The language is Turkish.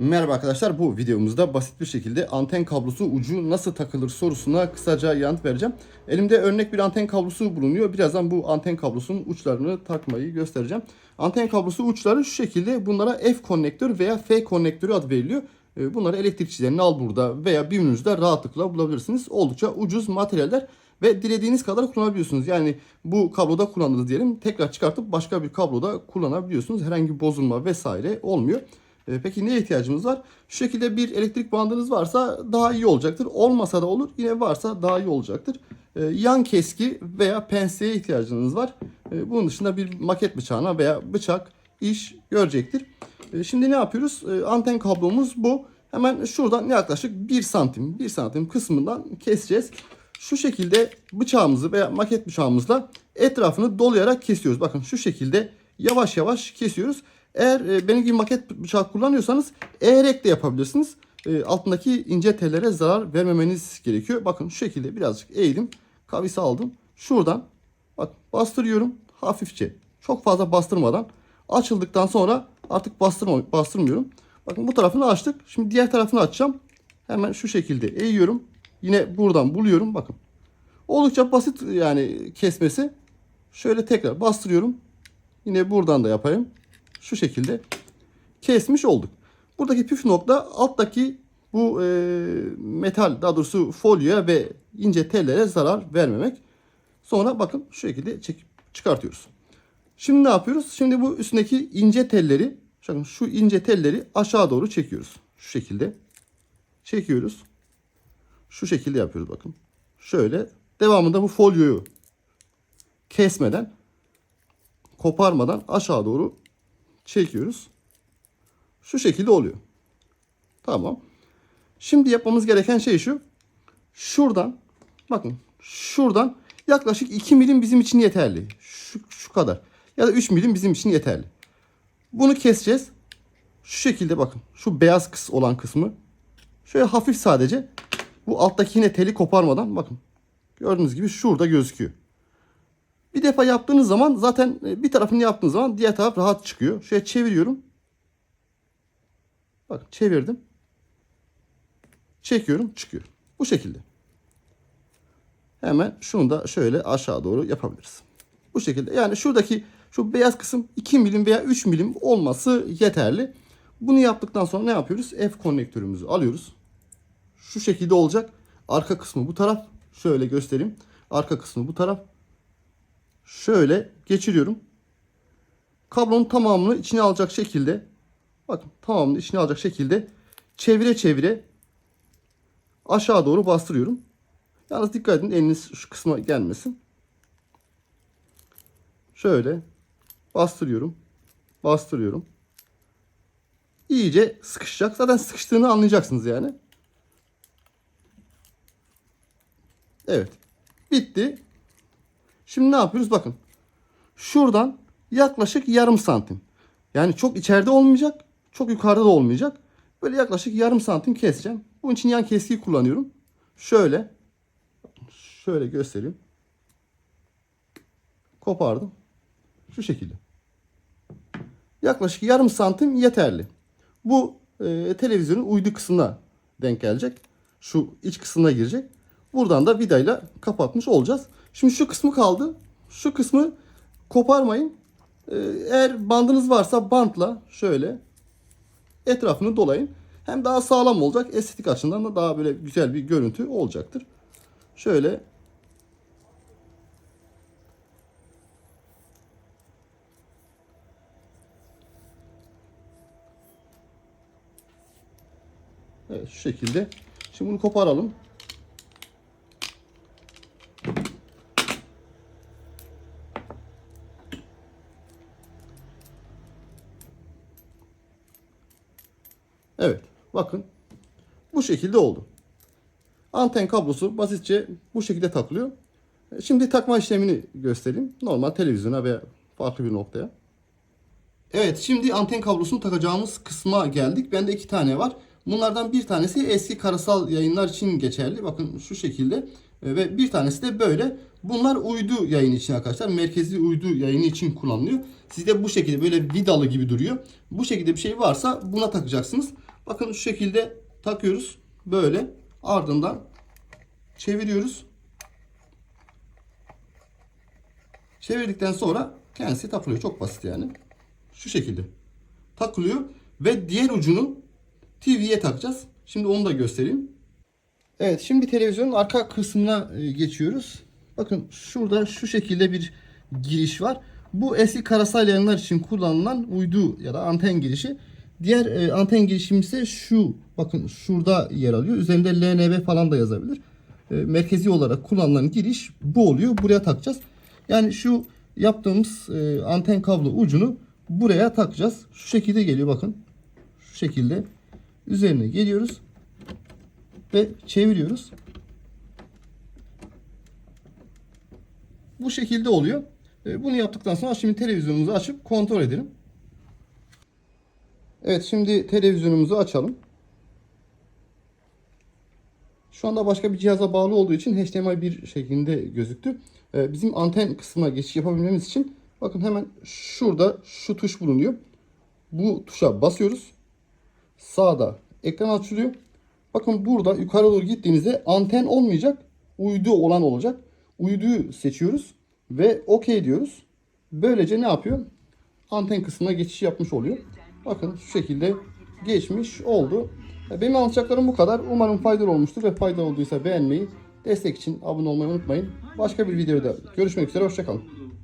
Merhaba arkadaşlar bu videomuzda basit bir şekilde anten kablosu ucu nasıl takılır sorusuna kısaca yanıt vereceğim. Elimde örnek bir anten kablosu bulunuyor. Birazdan bu anten kablosunun uçlarını takmayı göstereceğim. Anten kablosu uçları şu şekilde bunlara F konnektör veya F konnektörü adı veriliyor. Ee, Bunları elektrikçilerin al burada veya BİM'inizde rahatlıkla bulabilirsiniz. Oldukça ucuz materyaller ve dilediğiniz kadar kullanabiliyorsunuz. Yani bu kabloda kullandınız diyelim tekrar çıkartıp başka bir kabloda kullanabiliyorsunuz. Herhangi bir bozulma vesaire olmuyor. E, Peki neye ihtiyacımız var? Şu şekilde bir elektrik bandınız varsa daha iyi olacaktır. Olmasa da olur. Yine varsa daha iyi olacaktır. E, Yan keski veya penseye ihtiyacınız var. E, Bunun dışında bir maket bıçağına veya bıçak iş görecektir. Şimdi ne yapıyoruz? Anten kablomuz bu. Hemen şuradan yaklaşık 1 santim, 1 santim kısmından keseceğiz. Şu şekilde bıçağımızı veya maket bıçağımızla etrafını dolayarak kesiyoruz. Bakın şu şekilde yavaş yavaş kesiyoruz. Eğer e, benim gibi maket bıçağı kullanıyorsanız eğerek de yapabilirsiniz. E, altındaki ince tellere zarar vermemeniz gerekiyor. Bakın şu şekilde birazcık eğdim. Kavisi aldım. Şuradan bak bastırıyorum hafifçe. Çok fazla bastırmadan. Açıldıktan sonra artık bastırma, bastırmıyorum. Bakın bu tarafını açtık. Şimdi diğer tarafını açacağım. Hemen şu şekilde eğiyorum. Yine buradan buluyorum. Bakın. Oldukça basit yani kesmesi. Şöyle tekrar bastırıyorum. Yine buradan da yapayım. Şu şekilde kesmiş olduk. Buradaki püf nokta alttaki bu e, metal daha doğrusu folyoya ve ince tellere zarar vermemek. Sonra bakın şu şekilde çekip çıkartıyoruz. Şimdi ne yapıyoruz? Şimdi bu üstündeki ince telleri bakın şu ince telleri aşağı doğru çekiyoruz. Şu şekilde çekiyoruz. Şu şekilde yapıyoruz bakın. Şöyle devamında bu folyoyu kesmeden koparmadan aşağı doğru çekiyoruz. Şu şekilde oluyor. Tamam. Şimdi yapmamız gereken şey şu. Şuradan bakın şuradan yaklaşık 2 milim bizim için yeterli. Şu, şu kadar. Ya da 3 milim bizim için yeterli. Bunu keseceğiz. Şu şekilde bakın. Şu beyaz kıs olan kısmı. Şöyle hafif sadece. Bu alttaki yine teli koparmadan bakın. Gördüğünüz gibi şurada gözüküyor. Bir defa yaptığınız zaman zaten e, bir tarafını yaptığınız zaman diğer taraf rahat çıkıyor. Şöyle çeviriyorum. Bak çevirdim. Çekiyorum çıkıyor. Bu şekilde. Hemen şunu da şöyle aşağı doğru yapabiliriz. Bu şekilde. Yani şuradaki şu beyaz kısım 2 milim veya 3 milim olması yeterli. Bunu yaptıktan sonra ne yapıyoruz? F konnektörümüzü alıyoruz. Şu şekilde olacak. Arka kısmı bu taraf. Şöyle göstereyim. Arka kısmı bu taraf. Şöyle geçiriyorum. Kablonun tamamını içine alacak şekilde bakın tamamını içine alacak şekilde çevire çevire aşağı doğru bastırıyorum. Yalnız dikkat edin eliniz şu kısma gelmesin. Şöyle bastırıyorum. Bastırıyorum. İyice sıkışacak. Zaten sıkıştığını anlayacaksınız yani. Evet. Bitti. Şimdi ne yapıyoruz? Bakın. Şuradan yaklaşık yarım santim. Yani çok içeride olmayacak. Çok yukarıda da olmayacak. Böyle yaklaşık yarım santim keseceğim. Bunun için yan keskiyi kullanıyorum. Şöyle. Şöyle göstereyim. Kopardım. Şu şekilde. Yaklaşık yarım santim yeterli. Bu e, televizyonun uydu kısmına denk gelecek. Şu iç kısmına girecek. Buradan da vidayla kapatmış olacağız. Şimdi şu kısmı kaldı. Şu kısmı koparmayın. Ee, Eğer bandınız varsa bantla şöyle etrafını dolayın. Hem daha sağlam olacak. Estetik açısından da daha böyle güzel bir görüntü olacaktır. Şöyle Evet şu şekilde. Şimdi bunu koparalım. Evet. Bakın. Bu şekilde oldu. Anten kablosu basitçe bu şekilde takılıyor. Şimdi takma işlemini göstereyim. Normal televizyona veya farklı bir noktaya. Evet şimdi anten kablosunu takacağımız kısma geldik. Bende iki tane var. Bunlardan bir tanesi eski karasal yayınlar için geçerli. Bakın şu şekilde. E, Ve bir tanesi de böyle. Bunlar uydu yayını için arkadaşlar. Merkezi uydu yayını için kullanılıyor. Sizde bu şekilde böyle vidalı gibi duruyor. Bu şekilde bir şey varsa buna takacaksınız. Bakın şu şekilde takıyoruz. Böyle ardından çeviriyoruz. Çevirdikten sonra kendisi takılıyor. Çok basit yani. Şu şekilde takılıyor ve diğer ucunu TV'ye takacağız. Şimdi onu da göstereyim. Evet şimdi televizyonun arka kısmına e, geçiyoruz. Bakın şurada şu şekilde bir giriş var. Bu eski karasal yayınlar için kullanılan uydu ya da anten girişi. Diğer e, anten girişim ise şu. Bakın şurada yer alıyor. Üzerinde LNB falan da yazabilir. E, merkezi olarak kullanılan giriş bu oluyor. Buraya takacağız. Yani şu yaptığımız e, anten kablo ucunu buraya takacağız. Şu şekilde geliyor bakın. Şu şekilde. Üzerine geliyoruz ve çeviriyoruz. Bu şekilde oluyor. E, Bunu yaptıktan sonra şimdi televizyonumuzu açıp kontrol edelim. Evet şimdi televizyonumuzu açalım. Şu anda başka bir cihaza bağlı olduğu için HDMI bir şeklinde gözüktü. E, Bizim anten kısmına geçiş yapabilmemiz için bakın hemen şurada şu tuş bulunuyor. Bu tuşa basıyoruz. Sağda ekran açılıyor. Bakın burada yukarı doğru gittiğimizde anten olmayacak. Uydu olan olacak. Uyduyu seçiyoruz ve OK diyoruz. Böylece ne yapıyor? Anten kısmına geçiş yapmış oluyor. Bakın şu şekilde geçmiş oldu. Benim anlatacaklarım bu kadar. Umarım faydalı olmuştur ve faydalı olduysa beğenmeyi, destek için abone olmayı unutmayın. Başka bir videoda görüşmek üzere. Hoşçakalın.